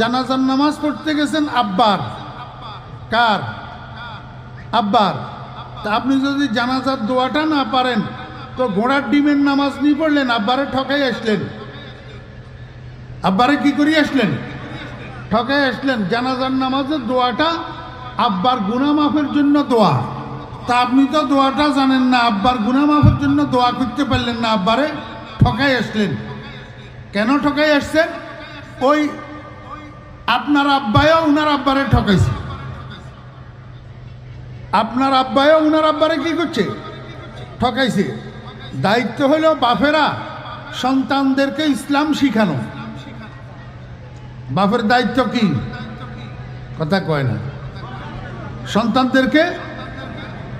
জানাজার নামাজ পড়তে গেছেন আব্বার। কার? আব্বার। তা আপনি যদি জানাজার দোয়াটা না পারেন, তো ঘোড়ার ডিমের নামাজ নিয়ে পড়লেন, আব্বারে ঠকাই আসলেন। আব্বারে কি করি আসলেন? ঠকাই আসলেন। জানাজার নামাজের দোয়াটা আব্বার গুনা মাফের জন্য দোয়া। তা আপনি তো দোয়াটা জানেন না, আব্বার গুনা মাফের জন্য দোয়া করতে পারলেন না, আব্বারে ঠকাই আসলেন। কেন ঠকাই আসছেন? ওই আপনার আব্বায়ও উনার আব্বারে ঠকাইছে। আপনার আব্বায়ও উনার আব্বারে কি করছে? ঠকাইছে। দায়িত্ব হলো বাপেরা সন্তানদেরকে ইসলাম শিখানো। বাপের দায়িত্ব কি? কথা কয় না। সন্তানদেরকে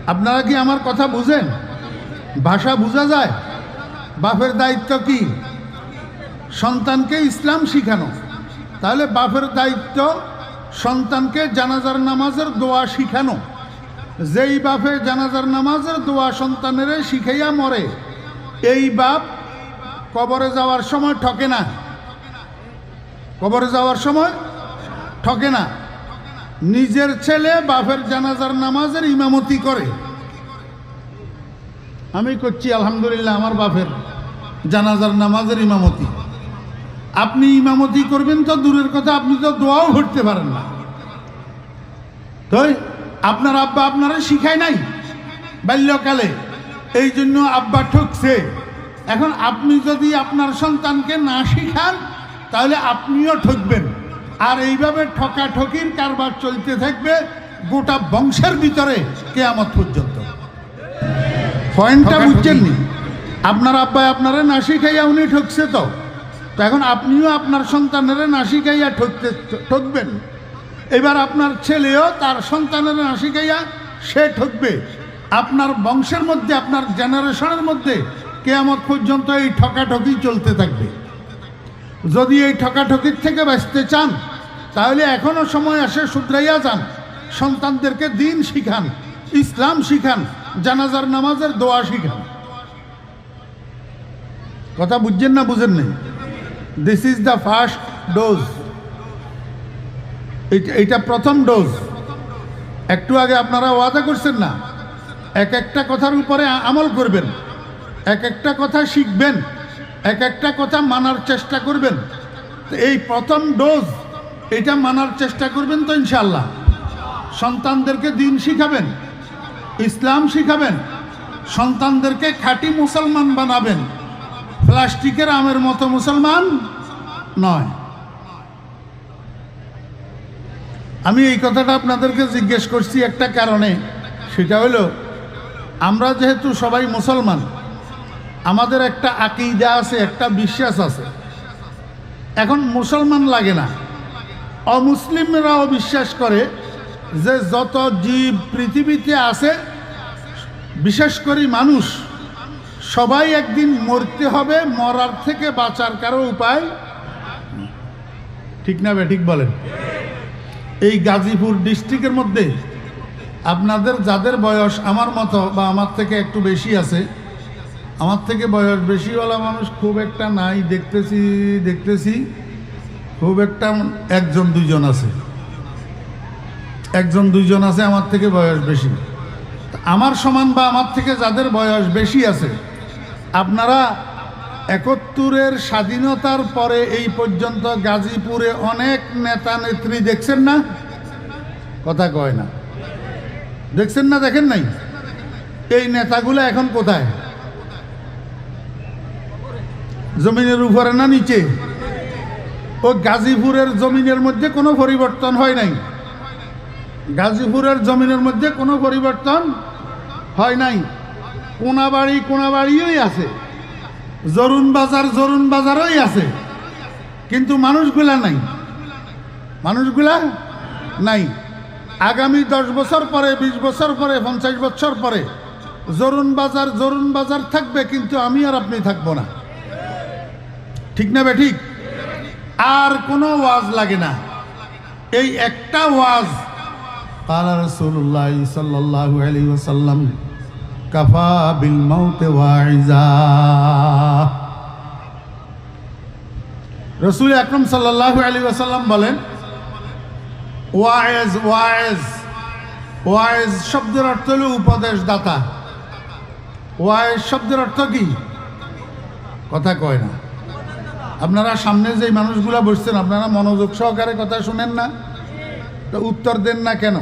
আপনারা কি আমার কথা বুঝেন? ভাষা বোঝা যায়? বাপের দায়িত্ব কি? সন্তানকে ইসলাম শিখানো। তাহলে বাপের দায়িত্ব সন্তানকে জানাজার নামাজের দোয়া শিখানো। যেই বাপে জানাজার নামাজের দোয়া সন্তানের শিখাইয়া মরে, এই বাপ কবরে যাওয়ার সময় ঠকে না। কবরে যাওয়ার সময় ঠকে না। নিজের ছেলে বাপের জানাজার নামাজের ইমামতি করে। আমি করছি, আলহামদুলিল্লাহ, আমার বাপের জানাজার নামাজের ইমামতি। আপনি ইমামতি করবেন তো দূরের কথা আপনি তো দোয়াও ঘটতে পারেন না। তো আপনার আব্বা আপনারা শিখায় নাই বাল্যকালে এই জন্য আব্বা ঠকছে। এখন আপনি যদি আপনার সন্তানকে না শিখান তাহলে আপনিও ঠকবেন। আর এইভাবে ঠকাঠকির কারবার চলতে থাকবে গোটা বংশের ভিতরে কেয়ামত পর্যন্ত। পয়েন্টটা বুঝছেন নি আপনার আব্বা আপনারা না শিখাইয়া উনি ঠকছে তো? তো এখন আপনিও আপনার সন্তানের না শিখাইয়া ঠকতে ঠকবেন। এবার আপনার ছেলেও তার সন্তানের না শিখাইয়া সে ঠকবে। আপনার বংশের মধ্যে, আপনার জেনারেশনের মধ্যে কেয়ামত পর্যন্ত এই ঠকাঠকি চলতে থাকবে। যদি এই ঠকাঠকির থেকে বাঁচতে চান, তাহলে এখনও সময় আসে শুধরাইয়া যান, সন্তানদেরকে দিন শিখান, ইসলাম শিখান, জানাজার নামাজের দোয়া শিখান। কথা বুঝছেন না বুঝেন নেই? This is the first dose এইটা প্রথম ডোজ একটু আগে আপনারা ওয়াদা করছেন না? এক একটা কথার উপরে আমল করবেন। এক একটা কথা শিখবেন। এক একটা কথা মানার চেষ্টা করবেন। এই প্রথম ডোজ এটা মানার চেষ্টা করবেন তো ইনশাল্লাহ সন্তানদেরকে দিন শিখাবেন। ইসলাম শিখাবেন। সন্তানদেরকে খাঁটি মুসলমান বানাবেন। প্লাস্টিকের আমের মতো মুসলমান নয়। আমি এই কথাটা আপনাদেরকে জিজ্ঞেস করছি একটা কারণে, সেটা হলো, আমরা যেহেতু সবাই মুসলমান, আমাদের একটা আকিদা আছে, একটা বিশ্বাস আছে। এখন মুসলমান লাগে না। অমুসলিমরাও বিশ্বাস করে যে যত জীব পৃথিবীতে আছে, বিশেষ করে মানুষ সবাই একদিন মরতে হবে, মরার থেকে বাঁচার কারও উপায় ঠিক না ঠিক বলেন। এই গাজীপুর ডিস্ট্রিক্টের মধ্যে আপনাদের যাদের বয়স আমার মতো বা আমার থেকে একটু বেশি আছে, আমার থেকে বয়স বেশিওয়ালা মানুষ খুব একটা নাই, দেখতেছি দেখতেছি, খুব একটা একজন, দুইজন আছে। একজন, দুইজন আছে, আমার থেকে বয়স বেশি। আমার সমান বা আমার থেকে যাদের বয়স বেশি আছে আপনারা একাত্তরের স্বাধীনতার পরে এই পর্যন্ত গাজীপুরে অনেক নেতা নেত্রী দেখছেন না? কথা কয় না। দেখছেন না, দেখেন নাই? এই নেতাগুলো এখন কোথায়? জমিনের উপরে না নিচে? ও গাজীপুরের জমিনের মধ্যে কোনো পরিবর্তন হয় নাই? গাজীপুরের জমিনের মধ্যে কোনো পরিবর্তন হয় নাই? কোনাবাড়ি কোনাবাড়িই আছে জরুন বাজার জরুন বাজারই আছে কিন্তু মানুষগুলা নাই মানুষগুলা নাই আগামী দশ বছর পরে বিশ বছর পরে পঞ্চাশ বছর পরে জরুন বাজার জরুন বাজার থাকবে কিন্তু আমি আর আপনি থাকবো না ঠিক না বে ঠিক আর কোনো ওয়াজ লাগে না এই একটা ওয়াজ قال رسول الله صلى الله عليه وسلم কাফা বিল মাউতে ওয়াইজা। রসুল আকরম সাল্লাল্লাহু আলাইহি ওয়াসাল্লাম বলেন, ওয়াইজ ওয়াইজ ওয়াইজ শব্দের অর্থ হল উপদেশ দাতা ওয়াইজ শব্দের অর্থ কি? কথা কয় না। আপনারা সামনে যেই মানুষগুলা বসছেন, আপনারা মনোযোগ সহকারে কথা শুনেন না। তো উত্তর দেন না কেন?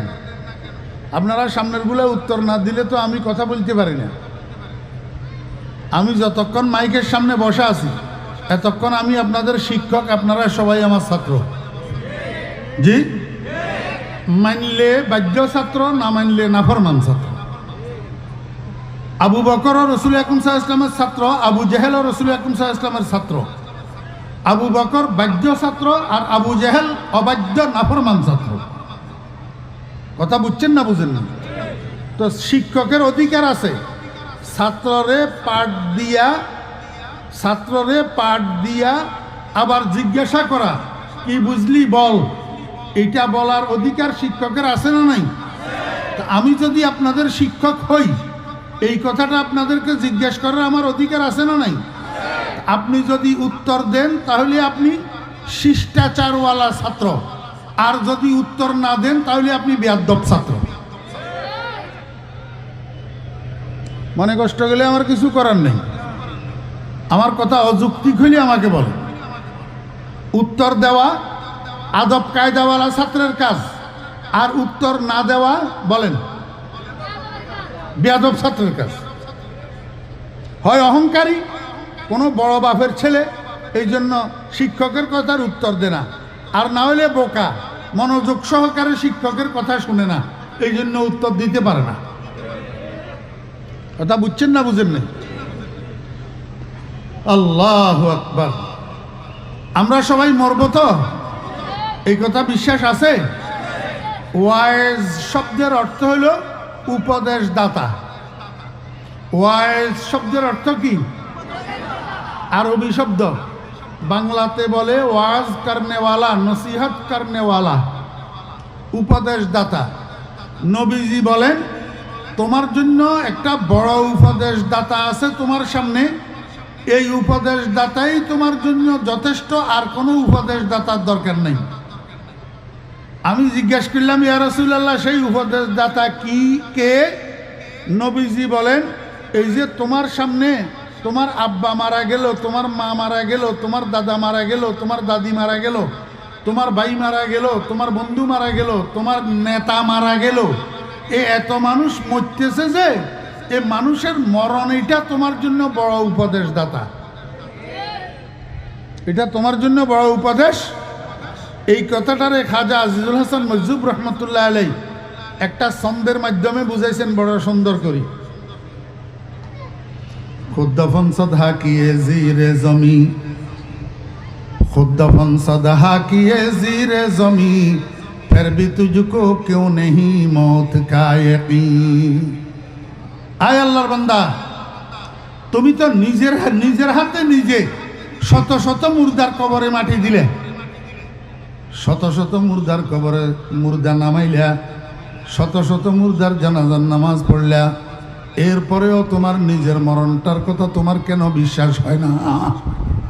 আপনারা সামনের সামনেরগুলো উত্তর না দিলে তো আমি কথা বলতে পারি না। আমি যতক্ষণ মাইকের সামনে বসা আছি, এতক্ষণ আমি আপনাদের শিক্ষক, আপনারা সবাই আমার ছাত্র। জি? মানলে বাহ্য ছাত্র, না মানলে নাফরমান ছাত্র। আবু বকর রসুল আকুম সাহা ইসলামের ছাত্র, আবু জেহেল রসুল আকুম সাহা ইসলামের ছাত্র। আবু বকর বাহ্য ছাত্র আর আবু জেহেল অবাধ্য নাফরমান ছাত্র। কথা বুঝছেন না বুঝেন না? তো শিক্ষকের অধিকার আছে। ছাত্ররে পাঠ দিয়া, ছাত্ররে পাঠ দিয়া আবার জিজ্ঞাসা করা, কি বুঝলি বল? এটা বলার অধিকার শিক্ষকের আছে না নাই? আমি যদি আপনাদের শিক্ষক হই, এই কথাটা আপনাদেরকে জিজ্ঞেস করার আমার অধিকার আছে না নাই? আপনি যদি উত্তর দেন, তাহলে আপনি শিষ্টাচারওয়ালা ছাত্র। আর যদি উত্তর না দেন, তাহলে আপনি বেয়াদ্দব ছাত্র। মনে কষ্ট গেলে আমার কিছু করার নেই। আমার কথা অযৌক্তিক হইলে আমাকে বলে। উত্তর দেওয়া আদব কায়দাওয়ালা ছাত্রের কাজ, আর উত্তর না দেওয়া বলেন, বেয়াদব ছাত্রের কাজ। হয় অহংকারী, কোনো বড় বাপের ছেলে, এই জন্য শিক্ষকের কথার উত্তর দে না আর না হলে বোকা। মনোযোগ সহকারে শিক্ষকের কথা শুনে না। এই জন্য উত্তর দিতে পারে না। কথা বুঝছেন না বুঝেন না আল্লাহ আকবার। আমরা সবাই মরব তো? এই কথা বিশ্বাস আছে? ওয়াইজ শব্দের অর্থ হলো উপদেশ দাতা ওয়াইজ শব্দের অর্থ কি? আরবি শব্দ। বাংলাতে বলে ওয়াজ করনেওয়ালা, নসিহত করনেওয়ালা উপদেশ দাতা নবীজি বলেন, তোমার জন্য একটা বড় উপদেশ দাতা আছে তোমার সামনে। এই উপদেশ দাতাই তোমার জন্য যথেষ্ট, আর কোনো উপদেশ দাতার দরকার নেই। আমি জিজ্ঞাসা করলাম, ইয়া রাসূলুল্লাহ, সেই উপদেশ দাতা কি, কে? নবীজি বলেন, এই যে তোমার সামনে তোমার আব্বা মারা গেল, তোমার মা মারা গেল, তোমার দাদা মারা গেল, তোমার দাদি মারা গেল, তোমার ভাই মারা গেল, তোমার বন্ধু মারা গেল, তোমার নেতা মারা গেল। এ এত মানুষ মরতেছে যে, এ মানুষের মরণ এটা তোমার জন্য বড় উপদেশ দাতা এটা তোমার জন্য বড় উপদেশ। এই কথাটারে খাজা আজিজুল হাসান মজুব রহমতুল্লাহ আলাই একটা ছন্দের মাধ্যমে বুঝাইছেন বড় সুন্দর করি। খুদ্দফন সদা কিয়ে জিরে জমি। খুদ্দফন সদা কিয়ে জিরে জমি। ফের ভি তুঝকো কেউ নেহি মৌত কায়কি আয় আল্লাহর বান্দা, তুমি তো নিজের নিজের হাতে নিজে শত শত মুর্দার কবরে মাটি দিলে। শত শত মুর্দার কবরে মুর্দা নামাইলা, শত শত মুর্দার জানাজার নামাজ পড়লা। এরপরেও তোমার নিজের মরণটার কথা তোমার কেন বিশ্বাস হয় না?